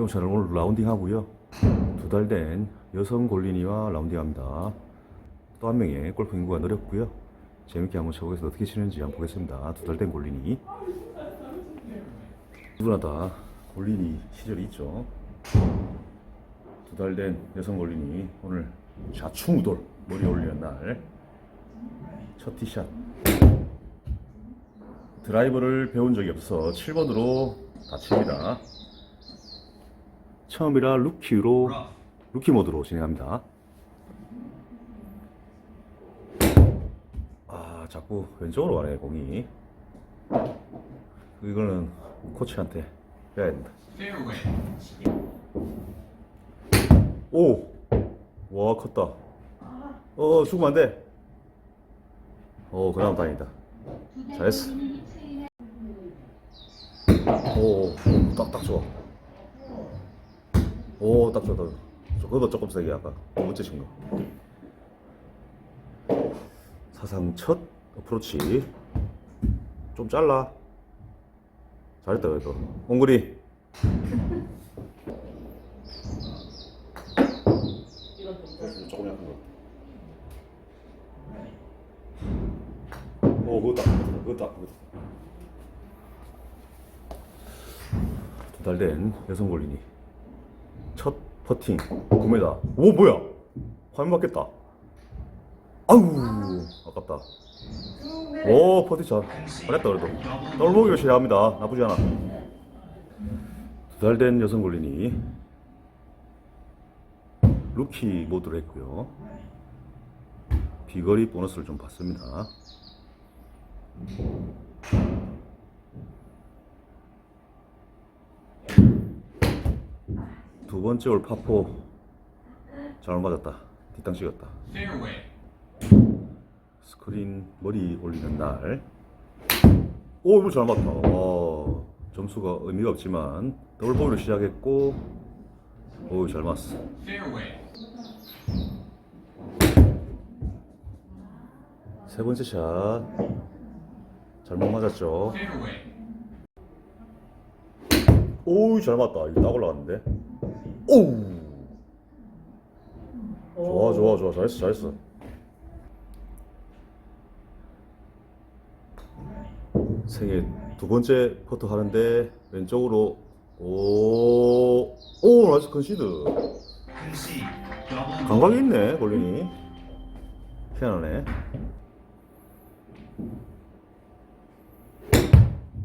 대웅차는 오늘 라운딩 하고요. 두 달 된 여성 골린이와 라운딩 합니다. 또 한 명의 골프 인구가 늘었고요. 재밌게 한번 쳐보겠습니다. 어떻게 치는지 한번 보겠습니다. 두 달 된 골린이. 누구나 다 골린이 시절이 있죠. 두 달 된 여성 골린이 오늘 좌충우돌 머리 올리는 날. 첫 티샷. 드라이버를 배운 적이 없어 7번으로 다 칩니다. 처음이라 루키로 루키 모드로 진행합니다. 아 자꾸 왼쪽으로 가네 공이. 이거는 코치한테 빼야 된다. 오, 와 컸다. 어 죽으면 안 돼. 어 그나마 다행이다. 잘했어. 오, 딱딱 좋아. 오, 딱 좋아. 그거보다 조금 세게 아까 두 번째 친 거. 사상 첫 어프로치. 좀 잘라. 잘했다 그래도. 옹구리. 조금 약한 거. 오, 그거 딱, 그거 딱, 그거 딱. 두달된 여성 첫 퍼팅 9m 오 뭐야? 화면 맞겠다. 아우 아깝다. 오 퍼팅 잘 잘했다 그래도. 떨보기로 시작합니다. 나쁘지 않아. 두 달 된 여성 골린이 루키 모드로 했고요. 비거리 보너스를 좀 받습니다 두 번째 올 파포 잘못 맞았다 뒷땅 찍었다. 스크린 머리 올리는 날. 오, 이거 잘 맞다. 어, 점수가 의미가 없지만 더블 보기로 시작했고, 오, 잘 맞았어. 세 번째 샷 잘못 맞았죠. Fairway. 오, 잘 맞다. 이거 딱 올라갔는데. 오, 좋아, 좋아, 좋아, 잘했어, 잘했어. 생애 두 번째 퍼트 하는데 왼쪽으로 오, 오, 나이스 컨시드. 감각이 있네, 골린이. 희한하네.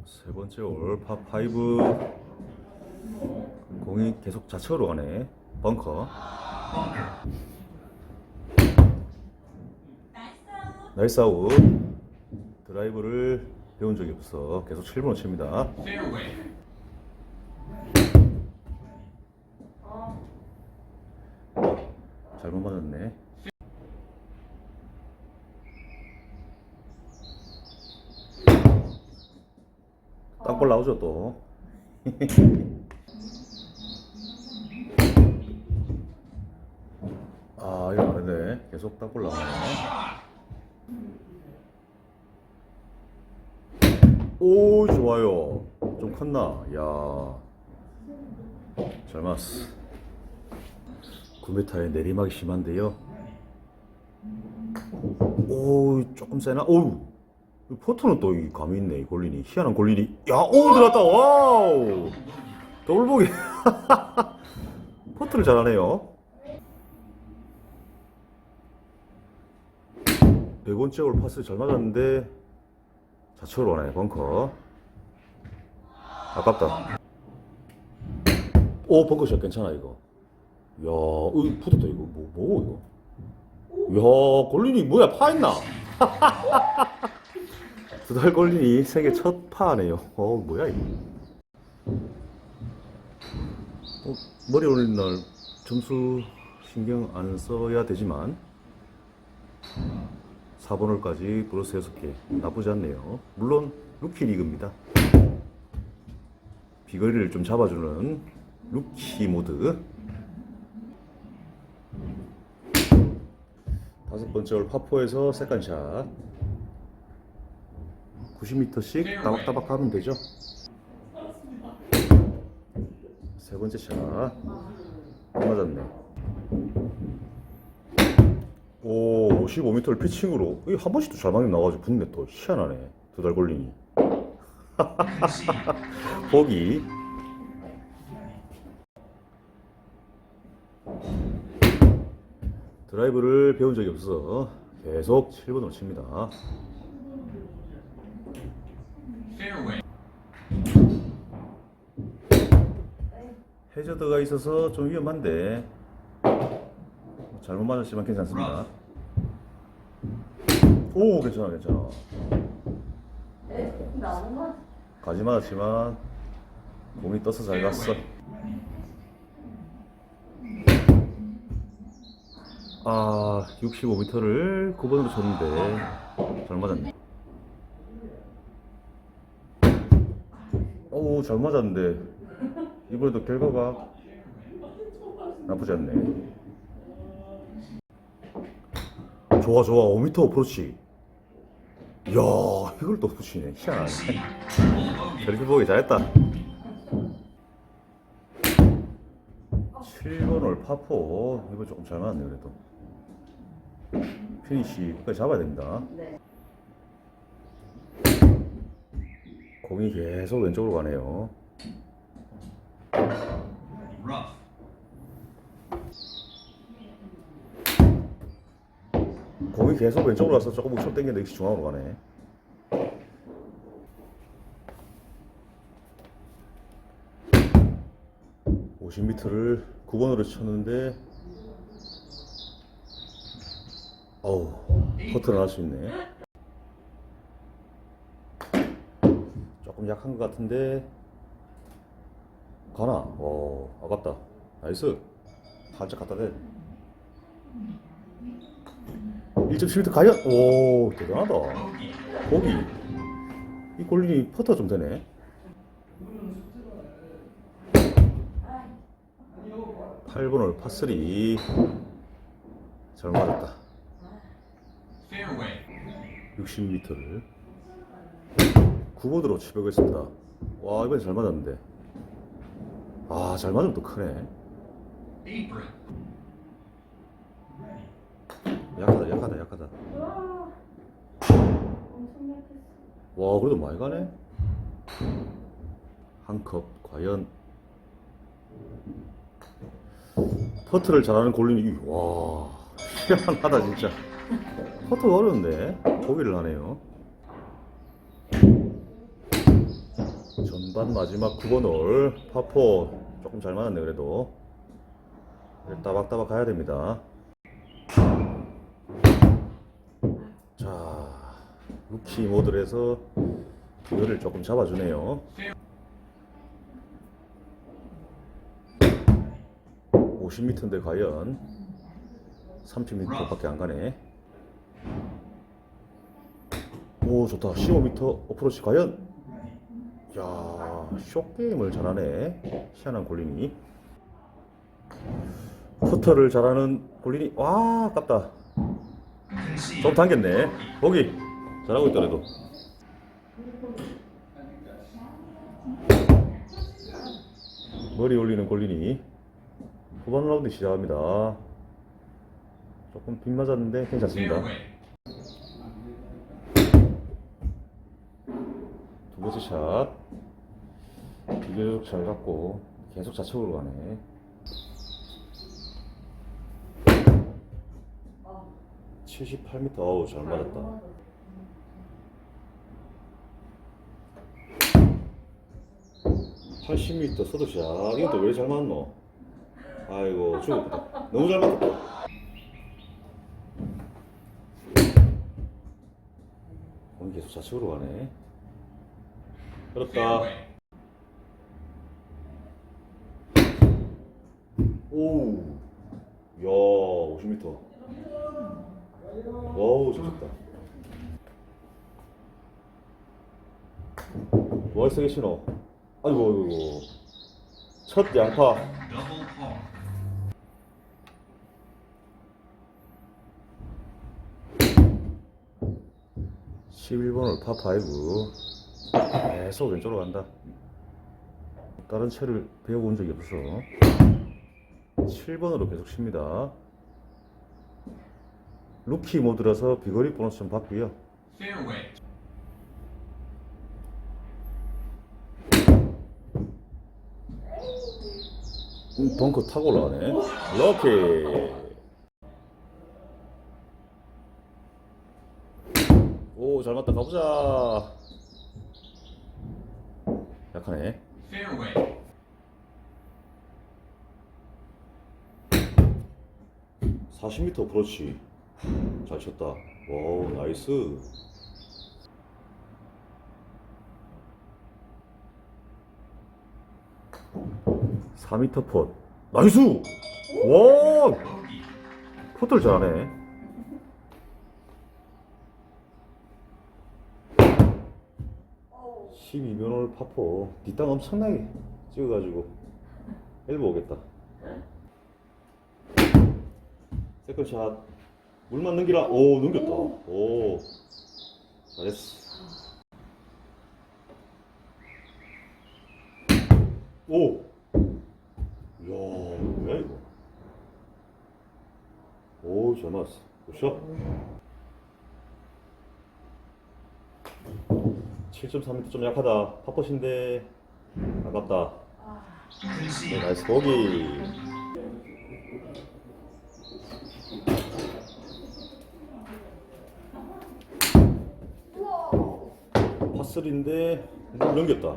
세 번째 올, 파5. 공이 계속 좌측으로 가네. 벙커. 나이스 아웃. 드라이브를 배운 적이 없어. 계속 7번을 칩니다. 잘못 맞았네. 땅볼 나오죠 또. 아 이거 안 되네. 계속 땅볼 나오네. 오 좋아요. 좀 컸나? 야. 잘 맞았어. 9m의 내리막이 심한데요. 오, 조금 세나? 오우. 이 포터는 또이 감이 있네, 이 골린이. 희한한 골린이. 야, 오, 들어갔다. 와우. 더블보기. 포터를 잘하네요. 100원째 올 파스 잘 맞았는데, 좌측으로 오네, 벙커. 아깝다. 오, 벙커샷 괜찮아, 이거. 야, 으, 붙었다 이거. 뭐, 뭐 이거? 야, 골린이 뭐야? 파 있나? 두달 골린이 세계 첫 파네요. 어, 뭐야 이거? 어, 머리 올린 날 점수 신경 안 써야 되지만 4번 홀까지 브로스 6개 나쁘지 않네요. 물론 루키 리그입니다. 비거리를 좀 잡아주는 루키 모드 다섯 번째 홀 파포에서 세컨샷 90m씩 따박따박 하면 되죠 세 번째 샷. 안 맞았네. 오, 55m를 피칭으로. 한 번씩 또잘 맞는 나와가지고 붙네 또. 희한하네. 두 달 걸리니. 보기. 드라이브를 배운 적이 없어서 계속 7번으로 칩니다. 해저드가 있어서 좀 위험한데 잘못 맞았지만 괜찮습니다. 오 괜찮아 괜찮아. 너무 가지 맞았지만 공이 떠서 잘 갔어. 아 65m를 9번으로 쳤는데 잘 맞았네. 오잘 맞았는데 이번에도 결과가 나쁘지 않네. 좋아 좋아 5m 어프로치. 이야 이걸 또 붙이네 희한하네. 저렇게 보기 잘했다. 7번 홀 파포 이거 조금 잘 맞았네 그래도. 피니시 끝까지 잡아야 됩니다. 네. 공이 계속 왼쪽으로 가네요. 공이 계속 왼쪽으로 가서 조금 우측 당겼는데 역시 중앙으로 가네. (50m를) (9번으로) 쳤는데 어우 퍼트를 할 수 있네. 조금 약한 것 같은데 가나? 어 아깝다. 나이스. 살짝 갖다 대 1.7m 과연 오 대단하다. 거기. 이 골린이 퍼터 좀 되네. 8번 홀 파3 잘 맞았다. Fairway. 60m를. 9번으로 치려겠습니다. 와 이번에 잘 맞았는데. 아잘 맞으면 또 크네. 약하다 약하다 약하다. 엄청 약했어. 와 그래도 많이 가네? 한 컵 과연? 퍼트를 잘하는 골린이 와 희한하다 진짜. 퍼트가 어려운데? 보기를 하네요. 전반 마지막 9번 홀. 파포 조금 잘 맞았네 그래도. 따박따박 가야 됩니다 자 루키 모드를 해서 기회를 조금 잡아주네요. 50m인데 과연 30m밖에 안 가네. 오 좋다. 15m 어프로치 과연? 야 쇼게임을 잘하네. 희한한 골린이 푸터를 잘하는 골린이 와 아깝다. 좀 당겼네. 보기 잘하고 있더라도. 머리 올리는 골린이 후반 라운드 시작합니다. 조금 빗 맞았는데 괜찮습니다. 두 번째 샷. 비교적 잘 갔고 계속 좌측으로 가네. 어. 78m 어우 잘 맞았다 80m 서드샷 이건 또 왜 잘 맞노? 아이고 죽었다. 너무 잘 맞았다. 공이 계속 좌측으로 가네. Fairway. 오우 야 50m 와우 좋다. 와 세게 신어 아이고 아이고 첫 양파 Double par. (11번을 파5) 계속 왼쪽으로 간다 다른 채를 배워본 적이 없어서 7번으로 계속 칩니다. 루키 모드라서 비거리 보너스 좀 받고요. 음, 벙커 타고 올라가네. 럭키. 오, 잘 맞다. 가보자. 약하네. Fairway. 사0 m 어프로치. 잘 쳤다. 와우, 나이스. 사 m 폿. 나이스! 와! 폿을 잘하네. 어우, 12번홀 파포 뒷땅 엄청나게 찍어가지고 엘보 오겠다 세컨샷 물만 넘기라 오 넘겼다 오 잘했어 오 이야 뭐야 이거 오잘 맞았어 굿샷 7.3m 좀 약하다. 파퍼신데 아깝다. 네. 나이스 보기. 파슬인데 물 넘겼다.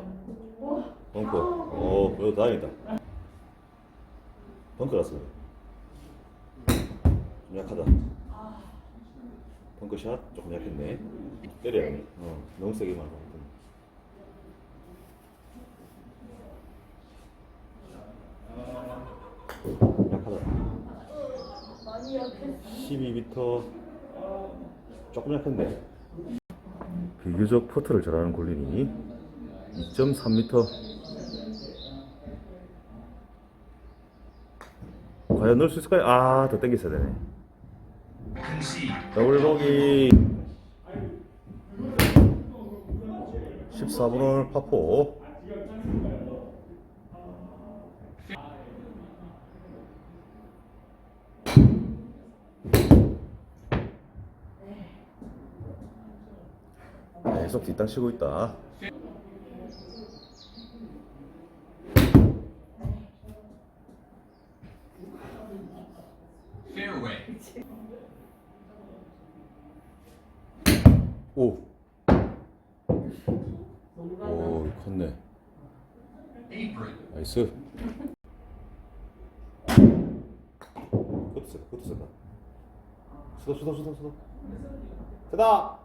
벙커. 어, 그래도 다행이다. 벙커라서. 좀 약하다. 벙커샷 조금 약했네. 때려야 해. 어, 너무 세게 말고. 약하다. 많이 약했어. 12m 조금 약한데 비교적 퍼트를 잘하는 골린이 2.3m 과연 넣을 수 있을까요? 아더 땡겼어야 되네. 더블 보기. 14번을 파포. 계속 뒷땅 치고 있다 Fairway. 오. 오, 컸네. Apron. 나이스. 그것도 세다, 그것도 세다. 수다, 수다, 수다, 수다. 세다!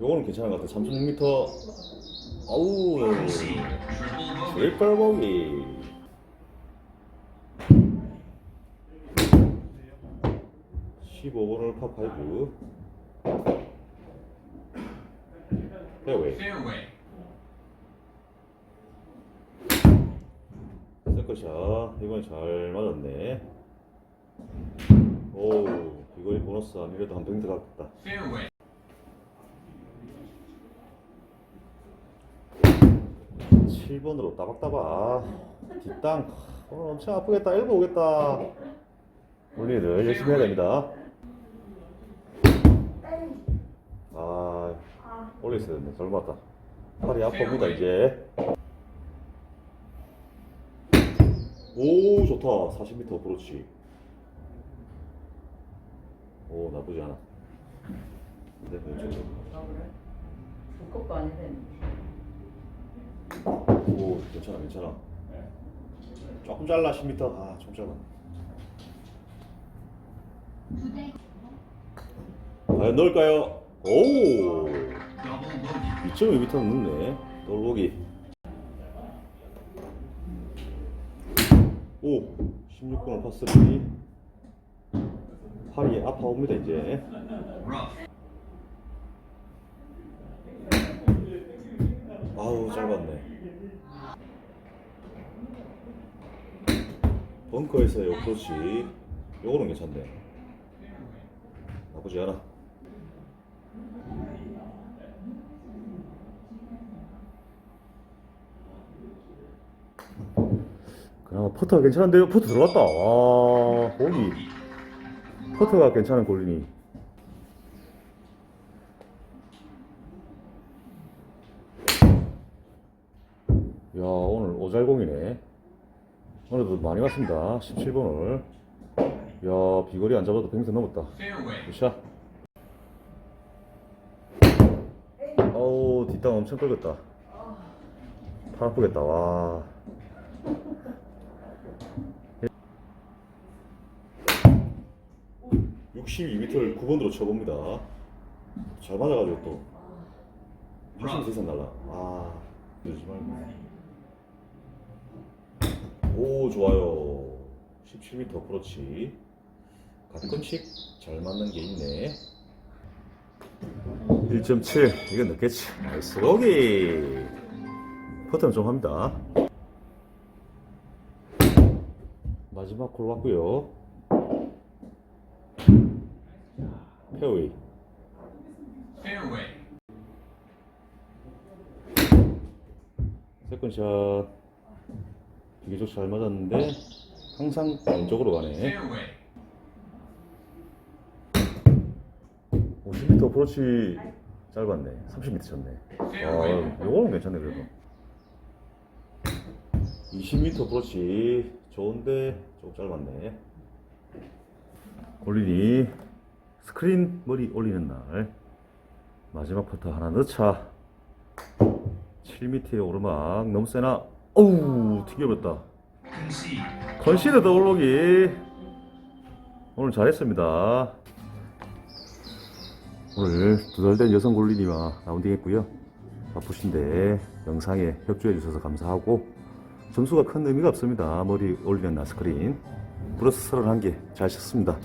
요거는 괜찮은 것 같아. 36m. 아우. 트리플 보기. (15번을) 파5 페어웨이 Fairway. 세컨샷 이번에 잘 맞았네. 오 이거이 보너스 아니래도 한병 들어갔다. Fairway. 칠 번으로 따박따박. 뒷땅 오늘 엄청 아프겠다. 엘보 오겠다. 우리들 열심히 해야 됩니다. 아 아, 올려 있어야 됐네 잘 맞다. 팔이 아픕니다 이제 오 좋다. 40m 그렇지 오 나쁘지 않아. 네 왼쪽으로 아 그래? 두껍고 아니네. 오 괜찮아 괜찮아. 조금 잘라 10m 아좀 짧아 과연 넣을까요? 오! Double bogey. 2.2m는 넣네? 돌보기 오 16번을 파스리 팔이 아파옵니다 이제. 아우 짧았네. 벙커에서의 어프로치 요거는 괜찮네. 나쁘지 않아 퍼터가 괜찮은데요? 퍼터 들어갔다. 와, 거기. 퍼터가 괜찮은 골린이. 야, 오늘 오잘공이네. 오늘도 많이 왔습니다. 17번을. 야, 비거리 안 잡아도 100m 넘었다. 굿샷. 어우, 뒷땅 엄청 끌겠다. 팔 아프겠다, 와. (62m를) 9번으로 쳐봅니다. 잘 맞아가지고 또. 80m 이상 날라. 아 그러지 말고. 오 좋아요. 17m 어프로치 가끔씩 잘 맞는 게 있네. 1.7 이건 넣겠지. 나이스. 오기. 퍼트는 좀 합니다 마지막 콜 왔고요. 페어웨이. Fairway. 세컨샷. 비교적 잘 맞았는데 항상 왼쪽으로 가네. Fairway. 50m 어프로치 짧았네. 30m 쳤네. 아, 요거는 괜찮네 그래도. 20m 어프로치. 좋은데 조금 짧았네. 골린이 스크린 머리 올리는 날. 마지막 퍼터 하나 넣자. 7m의 오르막. 너무 세나? 어우 Concede. 컨시드 더블록이. 오늘 잘했습니다. 오늘 두 달 된 여성 골린이와 라운딩 했고요. 바쁘신데 영상에 협조해 주셔서 감사하고 점수가 큰 의미가 없습니다. 머리 올리는 나스크린 플러스 31개 잘 쳤습니다.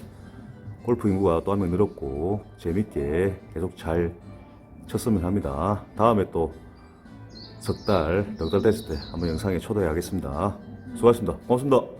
골프 인구가 또 한 명 늘었고 재밌게 계속 잘 쳤으면 합니다. 다음에 또 석 달, 넉달 됐을 때 한번 영상에 초대하겠습니다. 수고하셨습니다. 고맙습니다.